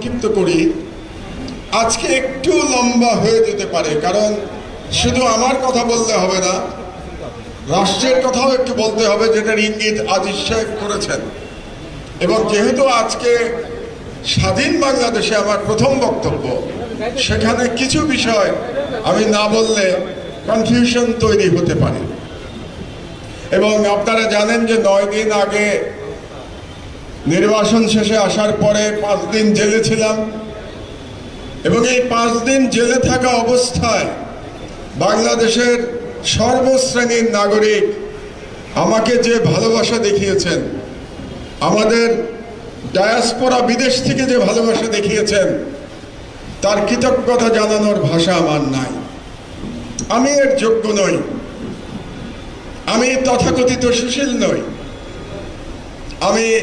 সংক্ষিপ্ত করি। আজকে একটু লম্বা হয়ে যেতে পারে, কারণ শুধু আমার কথা বললে হবে না, রাষ্ট্রের কথাও একটু বলতে হবে, যেটার ইঙ্গিত আজিজ সাহেব করেছেন। এবং যেহেতু আজকে স্বাধীন বাংলাদেশে আমার প্রথম বক্তব্য, সেখানে কিছু বিষয় আমি না বললে কনফিউশন তৈরি হতে পারে। এবং আপনারা জানেন যে নয় দিন আগে নির্বাচন শেষে আসার পরে পাঁচ দিন জেলে ছিলাম এবং এই পাঁচ দিন জেলে থাকা অবস্থায় বাংলাদেশের সর্বশ্রেণীর নাগরিক আমাকে যে ভালোবাসা দেখিয়েছেন, আমাদের ডায়াসপোরা বিদেশ থেকে যে ভালোবাসা দেখিয়েছেন, তার কৃতজ্ঞতা জানানোর ভাষা আমার নাই। আমি এর যোগ্য নই। আমি তথাকথিত সুশীল নই। আমি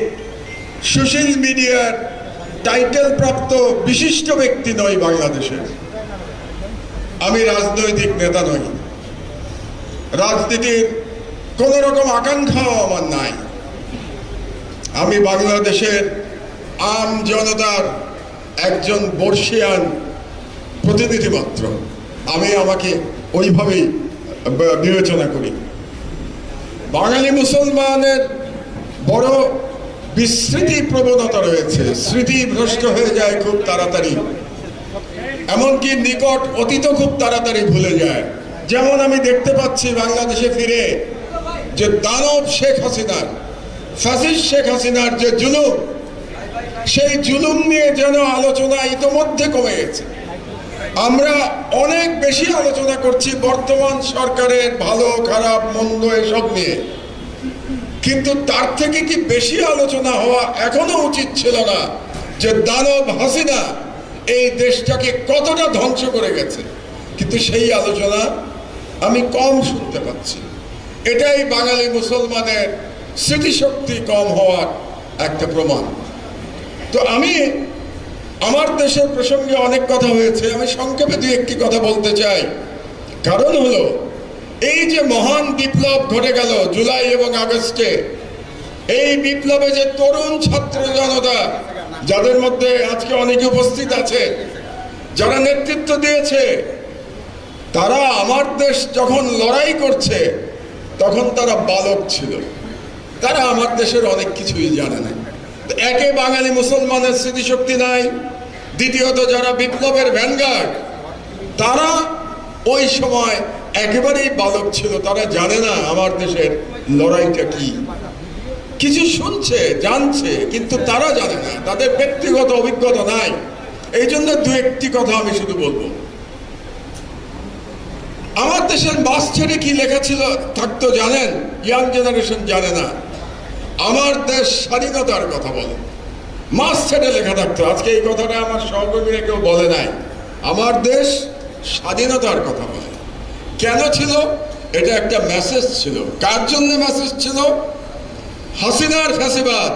সুশীল মিডিয়ার টাইটেল প্রাপ্ত বিশিষ্ট ব্যক্তি নই বাংলাদেশের আমি রাজনৈতিক নেতা নই। রাজনীতির কোন রকম আকাঙ্ক্ষাও আমার নাই। আমি বাংলাদেশের আম জনতার একজন বর্ষিয়ান প্রতিনিধি মাত্র। আমি আমাকে ওইভাবেই বিবেচনা করি। বাঙালি মুসলমানের বড় বিস্মৃতি প্রবণতা রয়েছে। স্মৃতি ভ্রষ্ট হয়ে যায় খুব তাড়াতাড়ি। এমনকি নিকট অতীত খুব তাড়াতাড়ি ভুলে যায়। যেমন আমি দেখতে পাচ্ছি বাংলাদেশে ফিরে যে দানব শেখ হাসিনার ফাসিস শেখ হাসিনার যে জুলুম, সেই জুলুম নিয়ে যেন আলোচনা ইতোমধ্যে কমে গেছে। আমরা অনেক বেশি আলোচনা করছি বর্তমান সরকারের ভালো, খারাপ, মন্দ এসব নিয়ে। কিন্তু তার থেকে কি বেশি আলোচনা হওয়া এখনও উচিত ছিল না যে দানব হাসিনা এই দেশটাকে কতটা ধ্বংস করে গেছে? কিন্তু সেই আলোচনা আমি কম শুনতে পাচ্ছি। এটাই বাঙালি মুসলমানের স্মৃতিশক্তি কম হওয়ার একটা প্রমাণ। তো আমি আমার দেশের প্রসঙ্গে অনেক কথা হয়েছে। আমি সংক্ষেপে দুই একটি কথা বলতে চাই। কারণ হলো এই যে মহান বিপ্লব ঘটে গেল জুলাই এবং আগস্টে, এই বিপ্লবে যে তরুণ ছাত্র জনতা, যাদের মধ্যে আজকে অনেকে উপস্থিত আছে, যারা নেতৃত্ব দিয়েছে, তারা আমার দেশ যখন লড়াই করছে, তখন তারা বালক ছিল। তারা আমার দেশের অনেক কিছুই জানে না। একে বাঙালি মুসলমানের স্মৃতিশক্তি নাই, দ্বিতীয়ত যারা বিপ্লবের ভ্যানগার্ড, তারা ওই সময় একেবারেই বালক ছিল, তারা জানে না আমার দেশের লড়াইটা কি। কিছু শুনছে, জানছে, কিন্তু তারা জানে না, তাদের ব্যক্তিগত অভিজ্ঞতা নাই। এই জন্য দু একটি কথা আমি শুধু বলব। আমার দেশের বাস ছেড়ে কি লেখা ছিল থাকতো জানেন, ইয়াং জেনারেশন জানে না। আমার দেশ স্বাধীনতার কথা বলে। মাস ছেড়ে লেখা থাকতো, আজকে এই কথাটা আমার সহকর্মীরা কেউ বলে নাই। আমার দেশ স্বাধীনতার কথা বলে। কেন ছিল? এটা একটা মেসেজ ছিল। কার জন্য মেসেজ ছিল? হাসিনার ফ্যাসিবাদ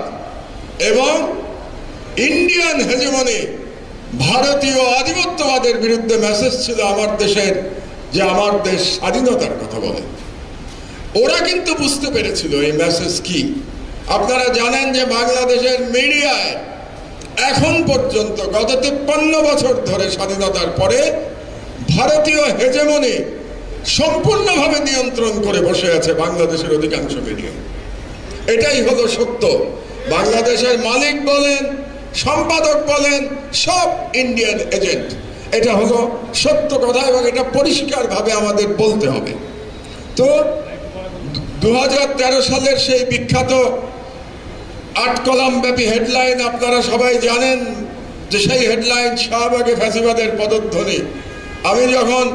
এবং ইন্ডিয়ান হেজমনি ভারতীয় আধিপত্যবাদের বিরুদ্ধে মেসেজ ছিল আমার দেশের যে আমার দেশ স্বাধীনতার কথা বলে। ওরা কিন্তু বুঝতে পেরেছিল এই মেসেজ কি। আপনারা জানেন যে বাংলাদেশের মিডিয়ায় এখন পর্যন্ত গত তিপ্পান্ন বছর ধরে স্বাধীনতার পরে ভারতীয় হেজেমনি সম্পূর্ণভাবে নিয়ন্ত্রণ করে বসে আছে বাংলাদেশের অধিকাংশ মিডিয়া। এটাই হলো সত্য। বাংলাদেশের মালিক বলেন, সম্পাদক বলেন, সব ইন্ডিয়ান এজেন্ট এটা হলো সত্য কথা এবং এটা পরিষ্কারভাবে আমাদের বলতে হবে। তো দু হাজার তেরো সালের সেই বিখ্যাত আট কলাম ব্যাপী হেডলাইন আপনারা সবাই জানেন যে সেই হেডলাইন শাহবাগে ফ্যাসিবাদের পদধ্বনি। আমি যখন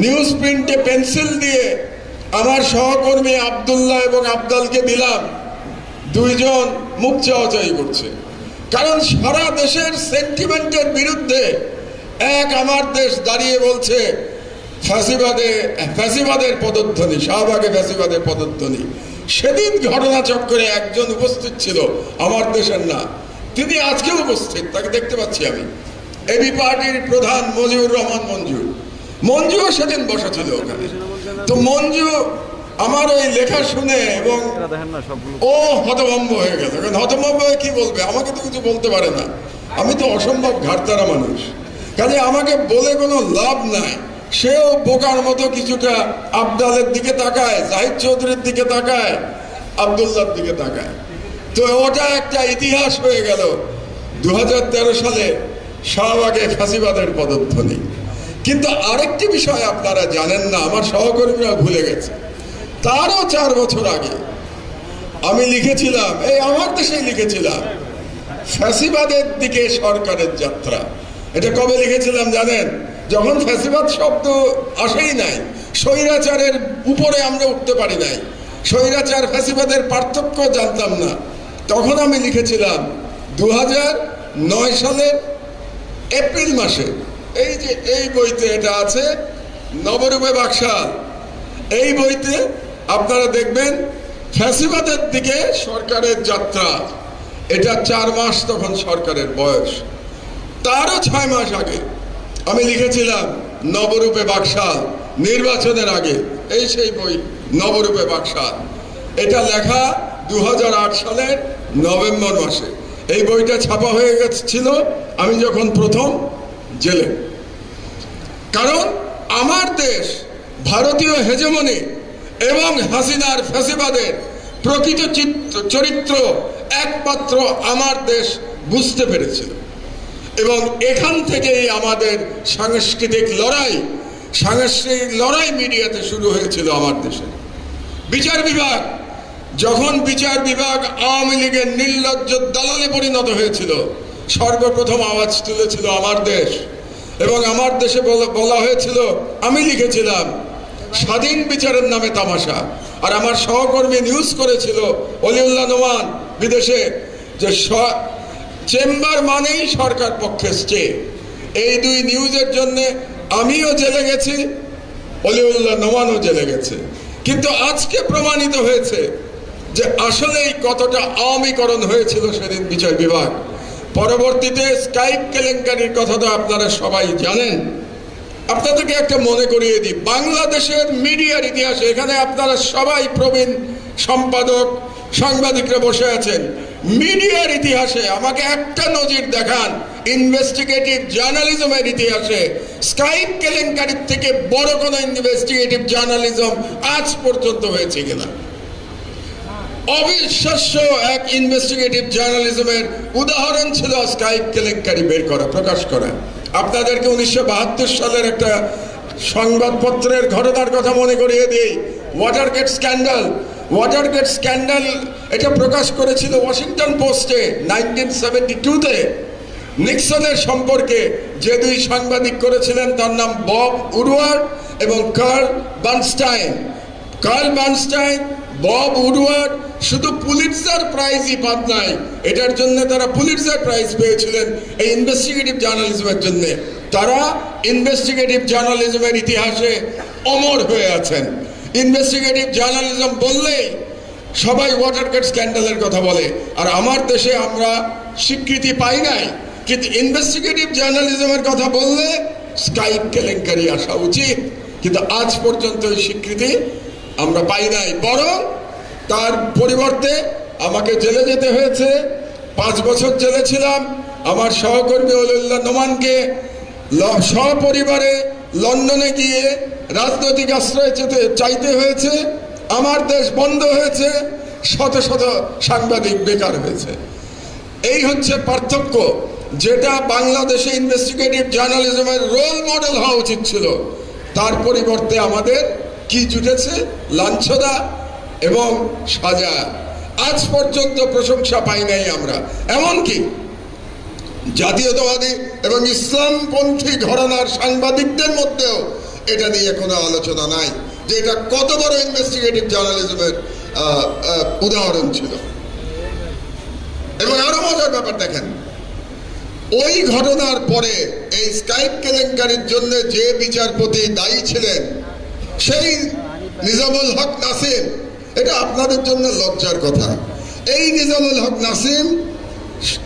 নিউজ প্রিন্টে পেন্সিল দিয়ে আমার সহকর্মী আবদুল্লাহ এবং আবদালকে দিলাম। দুইজন মুখ চাওয়াচাই করছে। কারণ সারা দেশের সেন্টিমেন্টের বিরুদ্ধে এক আমার দেশ দাঁড়িয়ে বলছে, ফ্যাসিবাদে, ফ্যাসিবাদের পদধ্বনি, শাহবাগে ফ্যাসিবাদের পদধ্বনি। সেদিন ঘটনাচক্রে একজন উপস্থিত ছিল, আমার দেশের না। তিনি আজকেও উপস্থিত, তাকে দেখতে পাচ্ছি আমি। এবি পার্টির প্রধান মজিউর রহমান মঞ্জু মঞ্জুও সেদিন বসেছিল ওখানে। তো মঞ্জু আমার ওই লেখা শুনে এবং ও হতভম্ব হয়ে গেল কারণ হতভম্ব হয়ে কি বলবে? আমাকে তো কিছু বলতে পারে না। আমি তো অসম্ভব ঘাটতারা মানুষ। কাজে আমাকে বলে কোনো লাভ নাই। সেও বোকার মতো কিছুটা আবদালের দিকে তাকায়, জাহিদ চৌধুরীর দিকে তাকায়, আবদুল্লার দিকে তাকায়। তো ওটা একটা ইতিহাস হয়ে গেল। দু হাজার তেরো সালে শাহবাগে ফাঁসিবাদের পদধ্বনি। কিন্তু আরেকটি বিষয় আপনারা জানেন না, আমার সহকর্মীরা ভুলে গেছে। তারও চার বছর আগে আমি লিখেছিলাম, এই আমার দেশেই লিখেছিলাম, ফ্যাসিবাদের দিকে সরকারের যাত্রা। এটা কবে লিখেছিলাম জানেন? যখন ফ্যাসিবাদ শব্দ আসেই নাই, স্বৈরাচারের উপরে আমরা উঠতে পারি নাই, স্বৈরাচার ফ্যাসিবাদের পার্থক্য জানতাম না। তখন আমি লিখেছিলাম দু নয় সালের এপ্রিল মাসে এই যে, এই বইতে এটা আছে, নবরূপে বাকশাল এই বইতে আপনারা দেখবেন, ফ্যাসিবাদের দিকে সরকারের যাত্রা। এটা চার মাস তখন সরকারের বয়স। তারও ছয় মাস আগে আমি লিখেছিলাম, নবরূপে বাকশাল নির্বাচনের আগে। এই সেই বই, নবরূপে বাকশাল এটা লেখা দু হাজার আট সালের নভেম্বর মাসে। এই বইটা ছাপা হয়ে গেছিল, আমি যখন প্রথম জেলে। কারণ আমার দেশ ভারতীয় হেজমনি এবং হাসিনার ফ্যাসিবাদের প্রকৃত চিত্র, চরিত্র একমাত্র আমার দেশ বুঝতে পেরেছিল এবং এখান থেকেই আমাদের সাংস্কৃতিক লড়াই সাংস্কৃতিক লড়াই মিডিয়াতে শুরু হয়েছিল আমার দেশে। বিচার বিভাগ, যখন বিচার বিভাগ আওয়ামী লীগের নির্লজ্জ দালালে পরিণত হয়েছিল সর্বপ্রথম আওয়াজ তুলেছিল আমার দেশ এবং আমার দেশে বলা- হয়েছিল, আমি লিখেছিলাম স্বাধীন বিচারের নামে তামাশা। আর আমার সহকর্মী নিউজ করেছিল, অলিউল্লাহ নোমান, বিদেশে, যে চেম্বার মানেই সরকার পক্ষে স্টে এই দুই নিউজের জন্য আমিও জেলে গেছি, অলিউল্লাহ নোমানও জেলে গেছে। কিন্তু আজকে প্রমাণিত হয়েছে যে আসলেই কতটা আওয়ামীকরণ হয়েছিল সেদিন বিচার বিভাগ। পরবর্তীতে স্কাইপ কেলেঙ্কারির কথা তো আপনারা সবাই জানেন। আপনাদেরকে একটা মনে করিয়ে দিই, বাংলাদেশের মিডিয়ার ইতিহাসে, এখানে আপনারা সবাই প্রবীণ সম্পাদক, সাংবাদিকরা বসে আছেন। মিডিয়ার ইতিহাসে আমাকে একটা নজির দেখান ইনভেস্টিগেটিভ জার্নালিজমের ইতিহাসে। স্কাইপ কেলেঙ্কারির থেকে বড় কোনো ইনভেস্টিগেটিভ জার্নালিজম আজ পর্যন্ত হয়েছে কিনা? অবিশ্বাস্য এক ইনভেস্টিগেটিভ জার্নালিজমের উদাহরণ ছিল স্কাইপ কেলেঙ্কারি বের করা, প্রকাশ করা। আপনাদেরকে উনিশশো বাহাত্তর সালের একটা সংবাদপত্রের ঘটনার কথা মনে করিয়ে দিই। ওয়াটারগেট স্ক্যান্ডাল ওয়াটারগেট স্ক্যান্ডাল এটা প্রকাশ করেছিল ওয়াশিংটন পোস্টে নাইনটিন সেভেন্টি টুতে নিক্সনের সম্পর্কে যে দুই সাংবাদিক করেছিলেন তার নাম বব উডওয়ার্ড এবং Carl Bernstein Carl Bernstein Bob Woodward, শুধু পুলিটজার প্রাইজই পান নাই। এটার জন্য তারা পুলিটজার প্রাইজ পেয়েছিলেন এই ইনভেস্টিগেটিভ জার্নালিজমের জন্য। তারা ইনভেস্টিগেটিভ জার্নালিজমের ইতিহাসে অমর হয়ে আছেন। ইনভেস্টিগেটিভ জার্নালিজম বললেই সবাই ওয়াটারগেট স্ক্যান্ডালের কথা বলে। আর আমার দেশে আমরা স্বীকৃতি পাই নাই। কিন্তু ইনভেস্টিগেটিভ জার্নালিজমের কথা বললে স্কাইপ কেলেঙ্কারি আসা উচিত। কিন্তু আজ পর্যন্ত এই স্বীকৃতি আমরা পাই নাই। বরং তার পরিবর্তে আমাকে জেলে যেতে হয়েছে। পাঁচ বছর জেলে ছিলাম। আমার সহকর্মী অলিউল্লাহ নোমানকে সপরিবারে লন্ডনে গিয়ে রাজনৈতিক আশ্রয় চেতে- চাইতে হয়েছে। আমার দেশ বন্ধ হয়েছে। শত শত সাংবাদিক বেকার হয়েছে। এই হচ্ছে পার্থক্য যেটা বাংলাদেশে ইনভেস্টিগেটিভ জার্নালিজমের রোল মডেল হওয়া উচিত ছিল। তার পরিবর্তে আমাদের কি জুটেছে? লাঞ্ছনা এবং সাজা। আজ পর্যন্ত প্রশংসা পাই নাই আমরা। এমনকি জাতীয়তাবাদী এবং ইসলামপন্থী ঘরানার সাংবাদিকদের মধ্যেও এটা নিয়ে কোনো আলোচনা নাই, যে এটা কত বড় ইনভেস্টিগেটিভ জার্নালিজমের উদাহরণ ছিল। এবং আরও মজার ব্যাপার দেখেন, ওই ঘটনার পরে এই স্কাইপ কেলেঙ্কারির জন্য যে বিচারপতি দায়ী ছিলেন সেই নিজামুল হক নাসিম, এটা আপনাদের জন্য লজ্জার কথা। এই নিজামুল হক নাসিম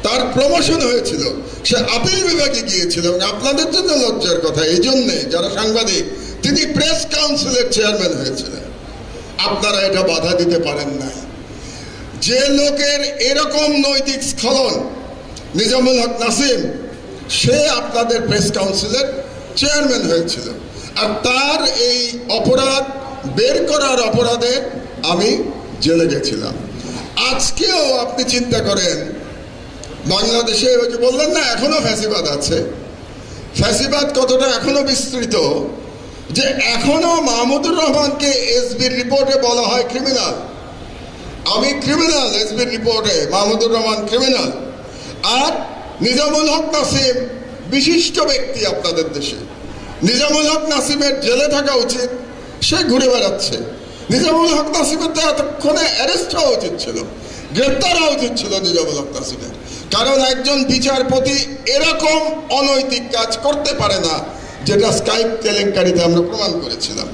তার প্রমোশন হয়েছিল, সে আপিল বিভাগে গিয়েছিল আপনাদের জন্য লজ্জার কথা। এই জন্যে যারা সাংবাদিক, তিনি প্রেস কাউন্সিলের চেয়ারম্যান হয়েছিলেন। আপনারা এটা বাধা দিতে পারেন না যে লোকের এরকম নৈতিক স্খলন নিজামুল হক নাসিম, সে আপনাদের প্রেস কাউন্সিলের চেয়ারম্যান হয়েছিল। আর তার এই অপরাধ, বের করার অপরাধে আমি জেলে গেছিলাম। আজকেও আপনি চিন্তা করেন, বাংলাদেশে যে বললেন না, এখনও ফ্যাসিবাদ আছে। ফ্যাসিবাদ কতটা এখনও বিস্তৃত, যে এখনও মাহমুদুর রহমানকে এসবির রিপোর্টে বলা হয় ক্রিমিনাল। আমি ক্রিমিনাল, এসবির রিপোর্টে, মাহমুদুর রহমান ক্রিমিনাল। আর নিজামুল হক নাসিম, বিশিষ্ট ব্যক্তি আপনাদের দেশে। নিজামুল হক নাসিমের জেলে থাকা উচিত, সে ঘুরে বেড়াচ্ছে। নিজামুল হক নাসিমের তো এতক্ষণে অ্যারেস্ট হওয়া উচিত ছিল, গ্রেপ্তার হওয়া উচিত ছিল নিজামুল হক নাসিমের। কারণ একজন বিচারপতি এরকম অনৈতিক কাজ করতে পারে না, যেটা স্কাইপ কেলেঙ্কারিতে আমরা প্রমাণ করেছিলাম।